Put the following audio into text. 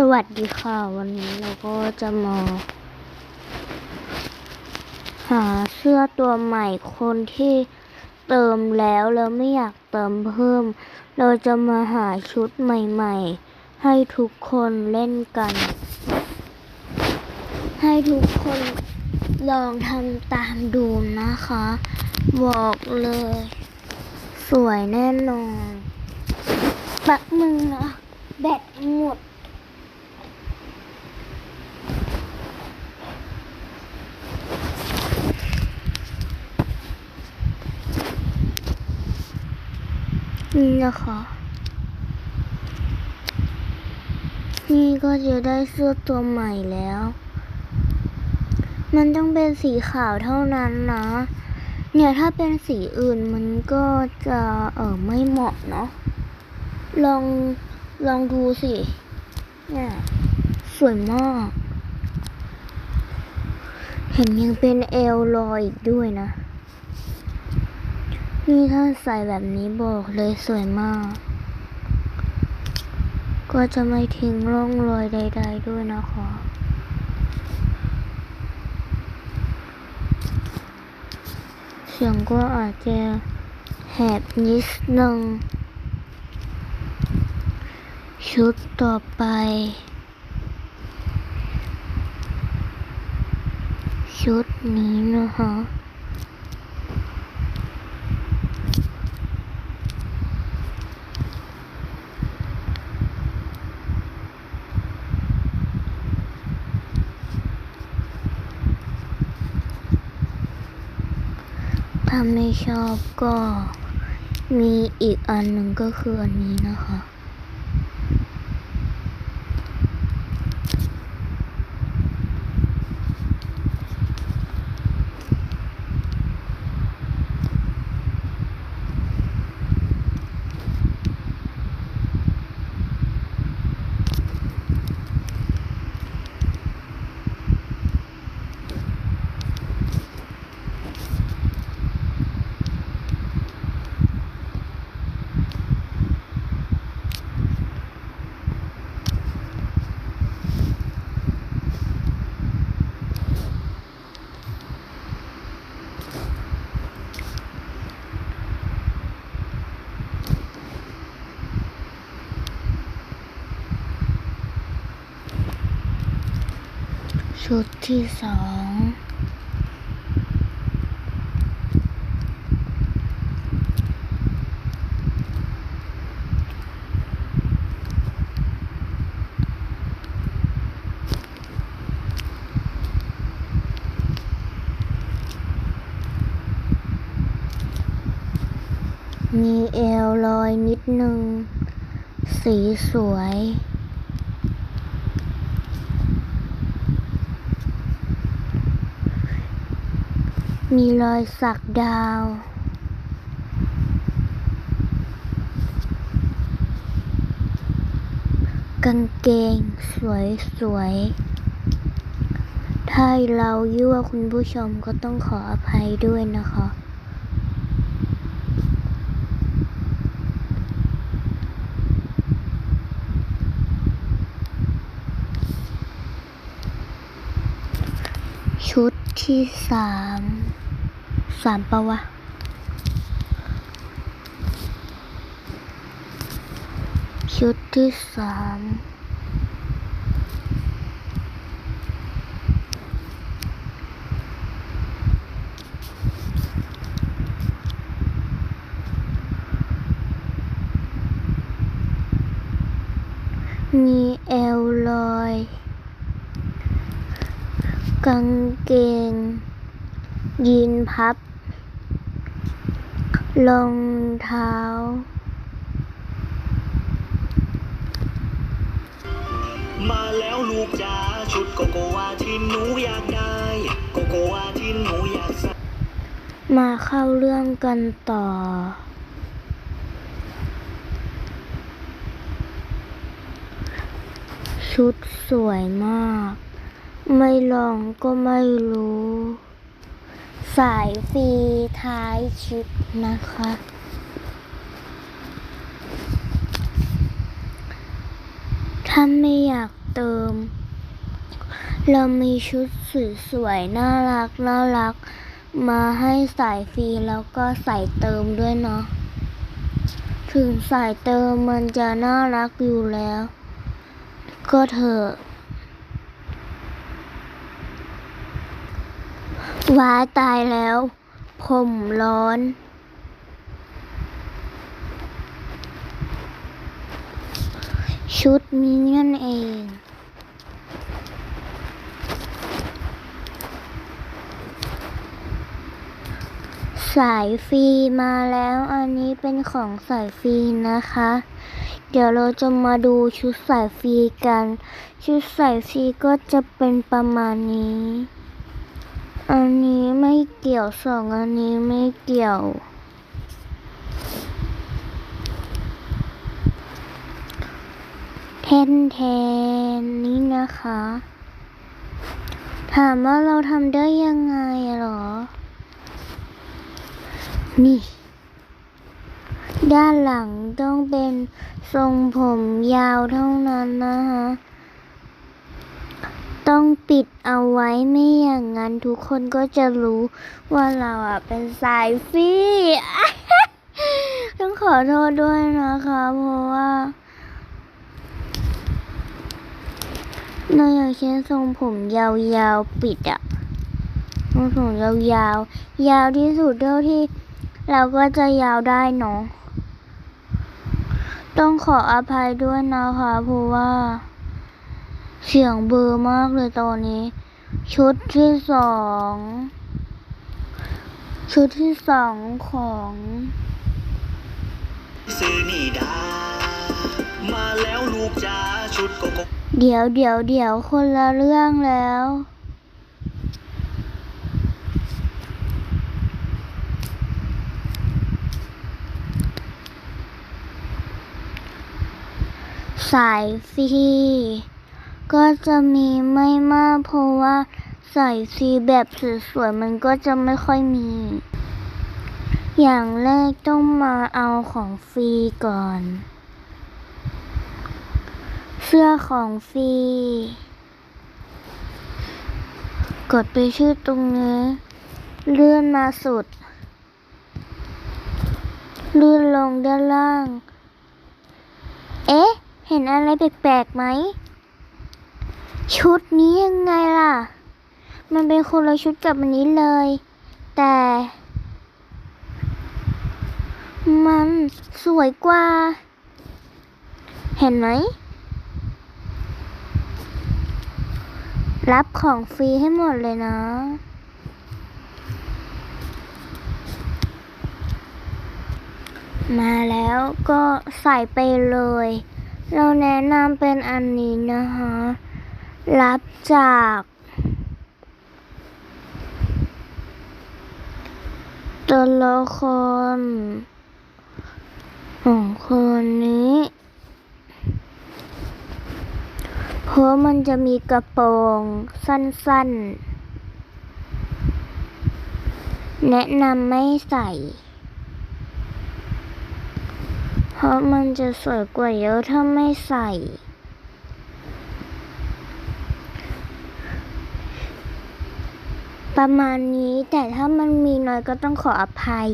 สวัสดีค่ะวันนี้เราก็จะมาหาเสื้อตัวใหม่คนที่เติมแล้วแล้วไม่อยากเติมเพิ่ม เราจะมาหาชุดใหม่ๆ ให้ทุกคนเล่นกัน ให้ทุกคนลองทำตามดูนะคะ บอกเลย สวยแน่นอนแป๊บนึงนะแบตหมด นี่นะคะนี่ก็จะได้เสื้อตัวใหม่แล้ว มันต้องเป็นสีขาวเท่านั้นนะ เนี่ยถ้าเป็นสีอื่นมันก็จะเออไม่เหมาะเนาะ ลองลองดูสิ เนี่ยสวยมาก เห็นยังเป็นเอลลอยอีกด้วยนะ นี่ถ้าใส่แบบนี้บอกเลยสวยมาก ก็จะไม่ทิ้งร่องรอยใด ๆ ด้วยนะคะเสียงก็อาจจะแหบนิดนึงชุดต่อไป ชุดนี้นะคะ ถ้าไม่ชอบก็มีอีกอันหนึ่งก็คืออันนี้นะคะ ชุดที่สองมีเอวลอยนิดนึง สีสวย มีรอยสักดาว กางเกงสวยสวย ถ้าเรายั่วคุณผู้ชมก็ต้องขออภัยด้วยนะคะชุดที่สาม สามปะวะ ชุดที่สามมีเอวลอย กางเกงยีนพับ รองเท้า มาแล้วลูกจ๋าชุดโกโกวาที่หนูอยากได้ โกโกวาที่หนูอยากใส่มาเข้าเรื่องกันต่อ ชุดสวยมาก ไม่ลองก็ไม่รู้ สายฟรีท้ายชุดนะคะ ถ้าไม่อยากเติม เรามีชุดสวยๆ น่ารักน่ารัก มาให้ใส่ฟรีแล้วก็ใส่เติมด้วยเนาะ ถึงใส่เติมมันจะน่ารักอยู่แล้ว ก็เถอะ ว้ายตายแล้ว ผมร้อน ชุดนี้นั่นเอง สายฟรีมาแล้วอันนี้เป็นของสายฟรีนะคะ เดี๋ยวเราจะมาดูชุดสายฟรีกัน ชุดสายฟรีก็จะเป็นประมาณนี้ อันนี้ไม่เกี่ยวสองอันนี้ไม่เกี่ยวแทนแทนนี่นะคะ ถามว่าเราทำได้ยังไงเหรอ นี่ ด้านหลังต้องเป็นทรงผมยาวเท่านั้นนะคะ ต้องปิดเอาไว้ไม่อย่างนั้นทุกคนก็จะรู้ว่าเราอะเป็นสายฟรีต้องขอโทษด้วยนะคะ เพราะว่าเราอยากใช้ทรงผมยาวๆปิดอะทรงผมยาวๆยาวที่สุดเท่าที่ เราก็จะยาวได้เนาะต้องขออภัยด้วยนะคะเพราะว่า เสียงเบลอร์มากเลยตอนนี้ ชุดที่สองชุดที่สองของซื้อนี่ดามาแล้วลูกจ๋าชุดโกโก้เดี๋ยวเดี๋ยวเดี๋ยวคนละเรื่องแล้ว สายฟรี ก็จะมีไม่มากเพราะว่าใสายฟรีแบบสวยๆมันก็จะไม่ค่อยมี อย่างแรกต้องมาเอาของฟรีก่อน เสื้อของฟรีกดไปชื่อตรงนี้ เลื่อนมาสุด เลื่อนลงด้านล่าง เอ๊ะ เห็นอะไรแปลกๆไหม ชุดนี้ยังไงล่ะ มันเป็นคนละชุดกับอันนี้เลย แต่ มันสวยกว่า เห็นไหม รับของฟรีให้หมดเลยนะมาแล้วก็ใส่ไปเลย เราแนะนำเป็นอันนี้นะคะ รับจาก ตัวละครของคนนี้ เพราะมันจะมีกระโปรงสั้นๆ แนะนำไม่ใส่ เพราะมันจะสวยกว่าเยอะถ้าไม่ใส่ ประมาณนี้ แต่ถ้ามันมีน้อยก็ต้องขออภัย